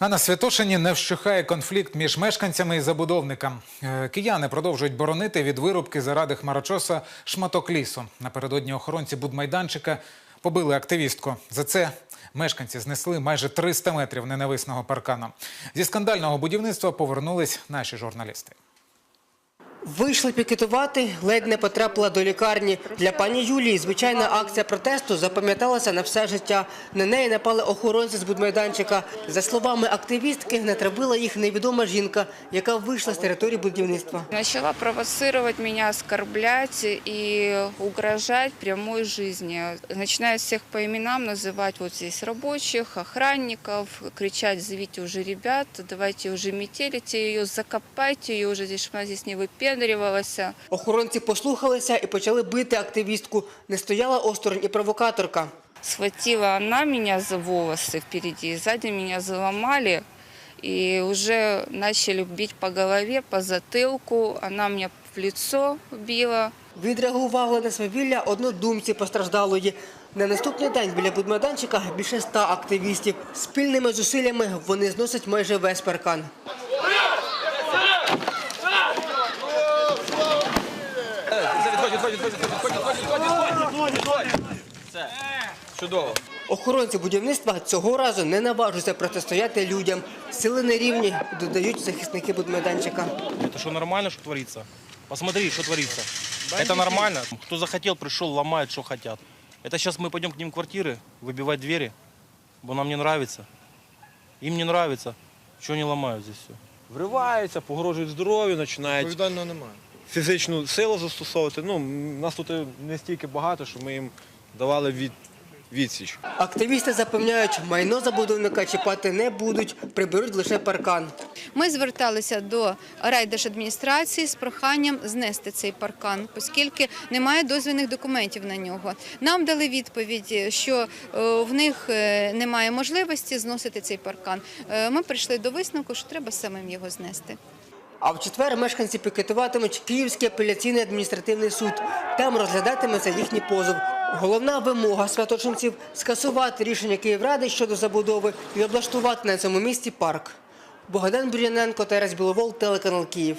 А на Святошині не вщухає конфлікт між мешканцями і забудовником. Е, Кияни продовжують боронити від вирубки заради хмарочоса шматок лісу. Напередодні охоронці будмайданчика побили активістку. За це мешканці знесли майже 300 метрів ненависного паркану. Зі скандального будівництва повернулись наші журналісти. Вийшли пікетувати, ледь не потрапила до лікарні. Для пані Юлії звичайна акція протесту запам'яталася на все життя. На неї напали охоронці з будмайданчика. За словами активістки, натравила їх невідома жінка, яка вийшла з території будівництва. Начала провоцировать меня, оскорблять и угрожать прямой жизни. Начиная всех по именам называть вот здесь рабочих, охранников, кричать «зовите уже ребят, давайте уже метелите ее, закопайте ее уже здесь, чтобы она здесь не выпендривалась». Охоронці послухалися і почали бити активістку. Не стояла осторонь і провокаторка. Схватила она меня за волосы впереди, и сзади меня заломали. И уже начали бить по голове, по затылку. Она меня в лицо била. Відреагували на свавілля однодумці постраждалої. На наступний день біля будмайданчика більше ста активістів. Спільними зусиллями вони зносять майже весь паркан. Чудово. Охоронці будівництва цього разу не наважуються протистояти людям. Сили нерівні, додають захисники будмайданчика. Это что, нормально, что творится? Посмотри, что творится. Это нормально? Кто захотел, пришел, ломает, что хотят. Это сейчас мы пойдем к ним в квартиры, выбивать двери, бо нам не нравится. Им не нравится. Что они ломают здесь все? вриваються, погрожують здоров'ю, починають Відповідально немає. фізичну силу застосовувати. Ну, нас тут не стільки багато, що ми їм давали від, відсіч. Активісти запевняють, майно забудовника чіпати не будуть, приберуть лише паркан. Ми зверталися до райдержадміністрації з проханням знести цей паркан, оскільки немає дозвільних документів на нього. Нам дали відповідь, що е, в них е, немає можливості зносити цей паркан. Е, Ми прийшли до висновку, що треба самим його знести. А в четвер мешканці пікетуватимуть Київський апеляційний адміністративний суд. Там розглядатиметься їхній позов. Головна вимога святочинців – скасувати рішення Київради щодо забудови і облаштувати на цьому місці парк. Богдан Бур'яненко, Тарас Біловол, телеканал Київ.